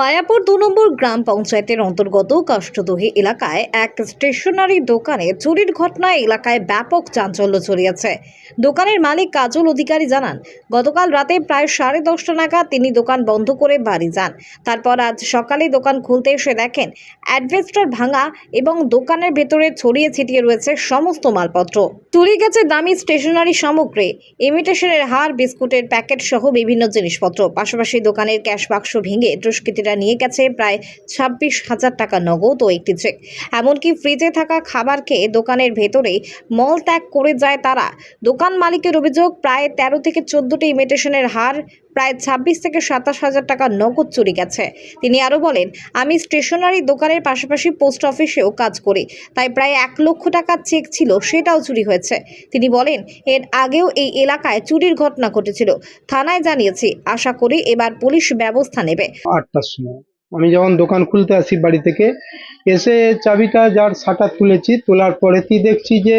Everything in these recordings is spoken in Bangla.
মায়াপুর দু নম্বর গ্রাম পঞ্চায়েতের অন্তর্গত কাষ্টদহি এলাকায় এক স্টেশনারি দোকানে চুরির ঘটনায় এলাকায় ব্যাপক চাঞ্চল্য ছড়িয়েছে। দোকানের মালিক কাজল অধিকারী জানান, গতকাল রাতে প্রায় সাড়ে দশটা নাগাদ তিনি দোকান বন্ধ করে বাড়ি যান। তারপর আজ সকালে দোকান খুলতে এসে দেখেন, অ্যাডভেস্টার ভাঙা এবং দোকানের ভেতরে ছড়িয়ে ছিটিয়ে রয়েছে সমস্ত মালপত্র। চুরি গেছে দামি স্টেশনারি সামগ্রী, ইমিটেশনের হার, বিস্কুটের প্যাকেট সহ বিভিন্ন জিনিসপত্র। পাশাপাশি দোকানের ক্যাশ বাক্স ভেঙে দুষ্কৃতীরা নিয়ে গেছে প্রায় ছাব্বিশ হাজার টাকা নগদ ও একটি চেক। এমনকি ফ্রিজে থাকা খাবার খেয়ে দোকানের ভেতরে মল ত্যাগ করে যায় তারা। দোকান মালিকের অভিযোগ, প্রায় তেরো থেকে চোদ্দটি ইমিটেশনের হার, প্রায় ছাব্বিশ থেকে সাতাশ হাজার টাকা নগদ চুরি গেছে। তিনি আরও বলেন, আমি স্টেশনারি দোকানের পাশাপাশি পোস্ট অফিসেও কাজ করি, তাই প্রায় এক লক্ষ টাকার চেক ছিল, সেটাও চুরি হয়েছে। তিনি বলেন, এর আগেও এই এলাকায় চুরির ঘটনা ঘটেছিল। থানায় জানিয়েছি, আশা করি এবার পুলিশ ব্যবস্থা নেবে। আটটার সময় আমি যখন দোকান খুলতে আসি বাড়ি থেকে, এসে চাবিটা যার শাটার তুলেছি, তোলার পরে পরেতেই দেখছি যে,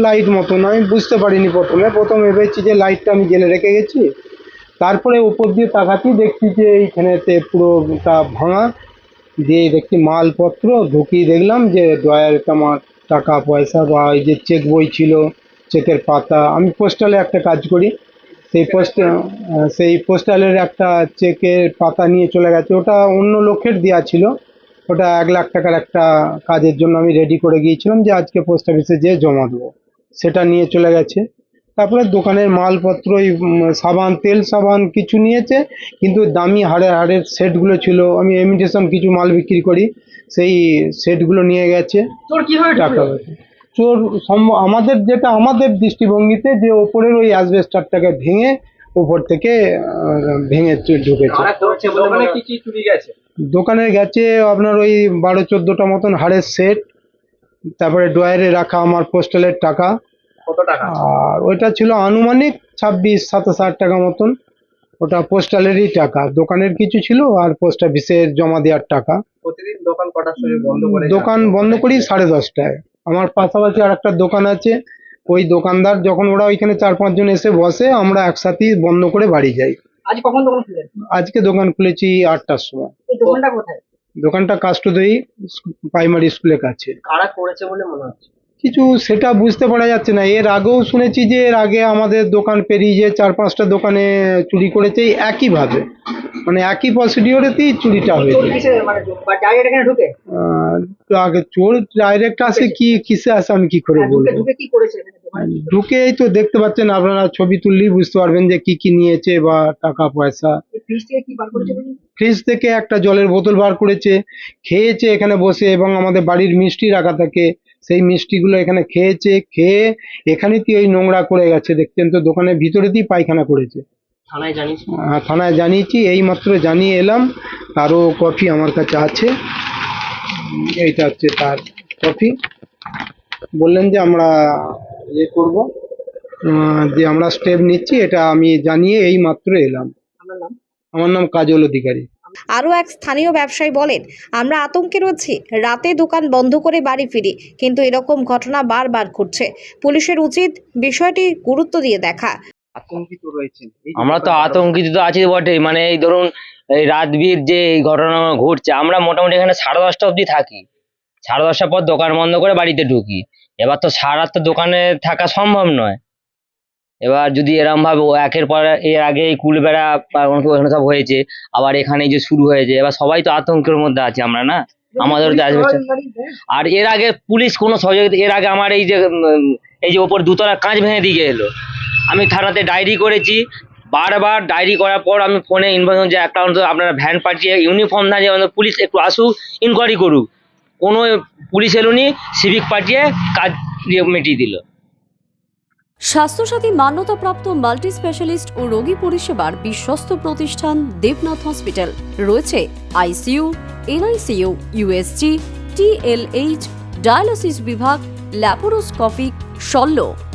লাইট মতন আমি বুঝতে পারিনি প্রথমে। প্রথমে ভেবেছি যে, লাইটটা আমি জেলে রেখে গেছি। তারপরে উপর দিয়ে তাকাতেই দেখছি যে, এইখানেতে পুরোটা ভাঙা। দিয়ে দেখছি মালপত্র, ঢুকিয়ে দেখলাম যে, ড্রয়ারে আমার টাকা পয়সা বা এই যে চেক বই ছিল চেকের পাতা। আমি পোস্টালে একটা কাজ করি। সেই পোস্ট সেই পোস্টালের একটা চেকের পাতা নিয়ে চলে গেছে। ওটা অন্য লোকের দেওয়া ছিল। ওটা এক লাখ টাকার একটা কাজের জন্য আমি রেডি করে গিয়েছিলাম যে আজকে পোস্ট অফিসে যেয়ে জমা দেবো। সেটা নিয়ে চলে গেছে। তারপরে দোকানের মালপত্র ওই সাবান তেল সাবান কিছু নিয়েছে কিন্তু দামি হাড়ের হাড়ের সেটগুলো ছিল। আমি ইমিটেশন কিছু মাল বিক্রি করি সেই সেটগুলো নিয়ে গেছে। টাকা। চোর আমাদের যেটা আমাদের দৃষ্টিভঙ্গিতে যে ওপরের ওই অ্যাসবেস্টারটাকে ভেঙে উপর থেকে ভেঙে ঢুকেছে। দোকানে মনে কি কি চুরি গেছে? আপনার ওই বারো চোদ্দোটা মতন হাড়ের সেট তারপরে ড্রয়ারে রাখা আমার পোস্টালের টাকা। টাকা? আর ওইটা ছিল আনুমানিক ছাব্বিশ সাতাশ হাজার টাকা মতন। ওটা পোস্টালেরই টাকা দোকানের কিছু ছিল আর পোস্ট অফিসের জমা দেওয়ার টাকা। প্রতিদিন দোকান কটার সময় বন্ধ করে দোকান বন্ধ করি সাড়ে দশটায়। আমার পাশাপাশি আর একটা দোকান আছে। ওই দোকানদার যখন ওরা ওইখানে চার পাঁচজন এসে বসে আমরা একসাথেই বন্ধ করে বাড়ি যাই। আজ কখন দোকান খুলে আজকে দোকান খুলেছি আটটার সময়। এই দোকানটা কোথায়? দোকানটা কাষ্টদয়ী প্রাইমারি স্কুলের কাছে। কারা করেছে বলে মনে হচ্ছে? কিছু সেটা বুঝতে পারা যাচ্ছে না। এর আগেও শুনেছি যে এর আগে আমাদের দোকান পেরিয়ে যে চার পাঁচটা দোকানে চুরি করেছে একইভাবে। মানে একই প্রসিডিওরেতেই চুরিটা হয়েছে মানে আগে চোর ডাইরেক্ট আসে কি কিসে আসে আমি কি করে হ্যাঁ, বলব? ঢুকে? ঢুকেই তো দেখতে পাচ্ছেন আপনারা ছবি তুললেই বুঝতে পারবেন যে কি কি নিয়েছে বা টাকা পয়সা। ফ্রিজ থেকে একটা জলের বোতল বার করেছে খেয়েছে এখানে বসে এবং আমাদের বাড়ির মিষ্টি রাখা থাকে সেই মিষ্টিগুলো এখানে খেয়েছে খেয়ে এখানে এখানেতেই ওই নোংরা করে গেছে দেখছেন তো দোকানের ভিতরেতেই পায়খানা করেছে। থানায় জানিস থানায় জানিয়েছি এই মাত্র জানিয়ে এলাম। তারও কপি আমার কাছে আছে। এইটা হচ্ছে তার কপি বললেন যে আমরা ইয়ে করব। যে আমরা স্টেপ নিচ্ছি এটা আমি জানিয়ে এই মাত্র এলাম। আমার নাম? আমার নাম কাজল অধিকারী। আরও এক স্থানীয় ব্যবসায়ী বলেন আমরা আতঙ্কে রয়েছি রাতে দোকান বন্ধ করে বাড়ি ফিরি কিন্তু এরকম ঘটনা বারবার ঘটছে। পুলিশের উচিত বিষয়টি গুরুত্ব দিয়ে দেখা। আতঙ্কিত রয়েছেন। আমরা তো আতঙ্কিত তো আছি বটেই। মানে এই ধরুন এই রাত বির যে এই ঘটনা ঘটছে আমরা মোটামুটি এখানে সাড়ে দশটা অবধি থাকি। সাড়ে দশটার পর দোকান বন্ধ করে বাড়িতে ঢুকি। এবার তো সারা তো দোকানে থাকা সম্ভব নয়। এবার যদি এরম ভাবে একের পর এর আগে এই কুলবেড়া ওখানে সব হয়েছে আবার এখানে যে শুরু হয়েছে এবার সবাই তো আতঙ্কের মধ্যে আছি আমরা না? আমাদের তো আসবে আর এর আগে পুলিশ কোনো সহযোগিতা এর আগে আমার এই যে এই যে ওপর দুতলা কাঁচ ভেঙে দিয়ে এলো। আমি থানাতে ডায়েরি করেছি। বারবার ডায়েরি করার পর আমি ফোনে ইনফরমেশন যে একটা অন্তত আপনারা ভ্যান পাঠিয়ে ইউনিফর্ম না যে অন্তত পুলিশ একটু আসুক ইনকোয়ারি করুক। কোনো পুলিশ এলোনি সিভিক পাঠিয়ে কাজ মিটিয়ে দিল। স্বাস্থ্যসাথী মান্যতাপ্রাপ্ত মাল্টি স্পেশালিস্ট ও রোগী পরিষেবার বিশ্বস্ত প্রতিষ্ঠান দেবনাথ হসপিটাল। রয়েছে ICU, NICU USG TLH dialysis বিভাগ, ল্যাপারোস্কোপিক, শল্য।